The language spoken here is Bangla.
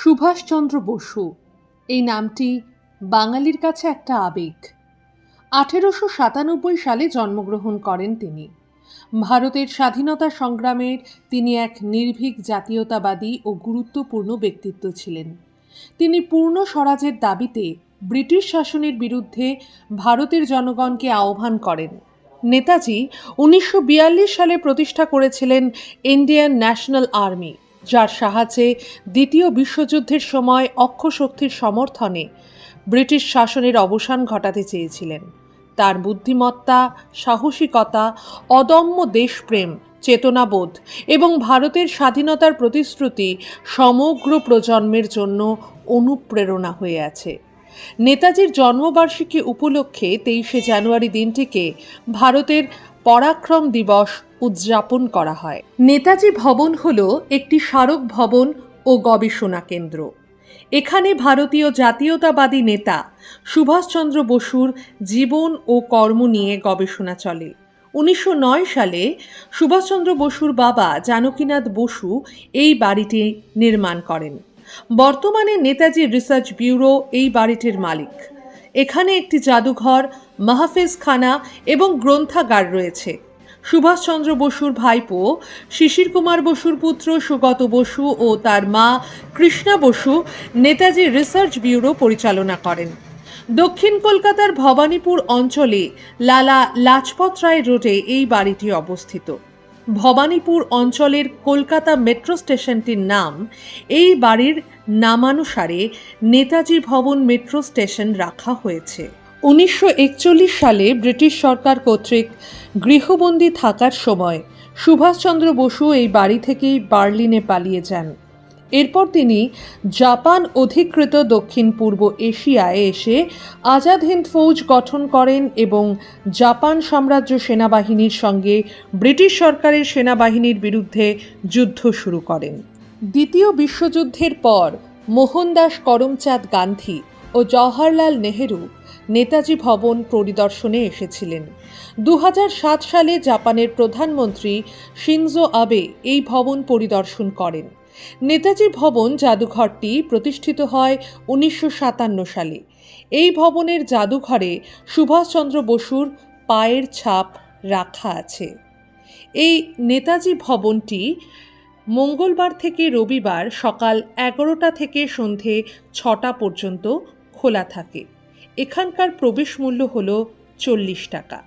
সুভাষচন্দ্র বসু। এই নামটি বাঙালির কাছে একটা আবেগ। আঠেরোশো সাতানব্বই সালে জন্মগ্রহণ করেন তিনি। ভারতের স্বাধীনতা সংগ্রামের তিনি এক নির্ভীক জাতীয়তাবাদী ও গুরুত্বপূর্ণ ব্যক্তিত্ব ছিলেন। তিনি পূর্ণ স্বরাজের দাবিতে ব্রিটিশ শাসনের বিরুদ্ধে ভারতের জনগণকে আহ্বান করেন। নেতাজি উনিশশো বিয়াল্লিশ সালে প্রতিষ্ঠা করেছিলেন ইন্ডিয়ান ন্যাশনাল আর্মি। যার সাহায্যে দ্বিতীয় বিশ্বযুদ্ধের সময় অক্ষশক্তির সমর্থনে ব্রিটিশ শাসনের অবসান ঘটাতে চেয়েছিলেন। তার বুদ্ধিমত্তা, সাহসিকতা, অদম্য দেশপ্রেম, চেতনাবোধ এবং ভারতের স্বাধীনতার প্রতিশ্রুতি সমগ্র প্রজন্মের জন্য অনুপ্রেরণা হয়ে আছে। নেতাজির জন্মবার্ষিকী উপলক্ষে তেইশে জানুয়ারি দিনটিকে ভারতের পরাক্রম দিবস উদযাপন করা হয়। নেতাজি ভবন হল একটি স্মারক ভবন ও গবেষণা কেন্দ্র। এখানে ভারতীয় জাতীয়তাবাদী নেতা সুভাষচন্দ্র বসুর জীবন ও কর্ম নিয়ে গবেষণা চলে। উনিশশো নয় সালে সুভাষচন্দ্র বসুর বাবা জানকীনাথ বসু এই বাড়িটি নির্মাণ করেন। বর্তমানে নেতাজি রিসার্চ ব্যুরো এই বাড়িটির মালিক। এখানে একটি জাদুঘর মাহফিজখানা এবং গ্রন্থাগার রয়েছে। সুভাষচন্দ্র বসুর ভাইপো, শিশির কুমার বসুর পুত্র সুগত বসু ও তার মা কৃষ্ণা বসু নেতাজি রিসার্চ ব্যুরো পরিচালনা করেন। দক্ষিণ কলকাতার ভবানীপুর অঞ্চলে লালা লাজপত রায় রোডে এই বাড়িটি অবস্থিত। ভবানীপুর অঞ্চলের কলকাতা মেট্রো স্টেশনটির নাম এই বাড়ির নামানুসারে নেতাজি ভবন মেট্রো স্টেশন রাখা হয়েছে। উনিশশো একচল্লিশ সালে ব্রিটিশ সরকার কর্তৃক গৃহবন্দী থাকার সময় সুভাষচন্দ্র বসু এই বাড়ি থেকেই বার্লিনে পালিয়ে যান। এরপর তিনি জাপান অধিকৃত দক্ষিণ পূর্ব এশিয়ায় এসে আজাদ হিন্দ ফৌজ গঠন করেন এবং জাপান সাম্রাজ্য সেনাবাহিনীর সঙ্গে ব্রিটিশ সরকারের সেনাবাহিনীর বিরুদ্ধে যুদ্ধ শুরু করেন। দ্বিতীয় বিশ্বযুদ্ধের পর মোহনদাস করমচাঁদ গান্ধী ও জওহরলাল নেহেরু নেতাজি ভবন পরিদর্শনে এসেছিলেন। দু হাজার সাত সালে জাপানের প্রধানমন্ত্রী শিনজো আবে এই ভবন পরিদর্শন করেন। নেতাজি ভবন জাদুঘরটি প্রতিষ্ঠিত হয় উনিশশো সাতান্ন সালে। এই ভবনের জাদুঘরে সুভাষচন্দ্র বসুর পায়ের ছাপ রাখা আছে। এই নেতাজি ভবনটি মঙ্গলবার থেকে রবিবার সকাল এগারোটা থেকে সন্ধে ছটা পর্যন্ত খোলা থাকে। এখানকার প্রবেশ মূল্য হল চল্লিশ টাকা।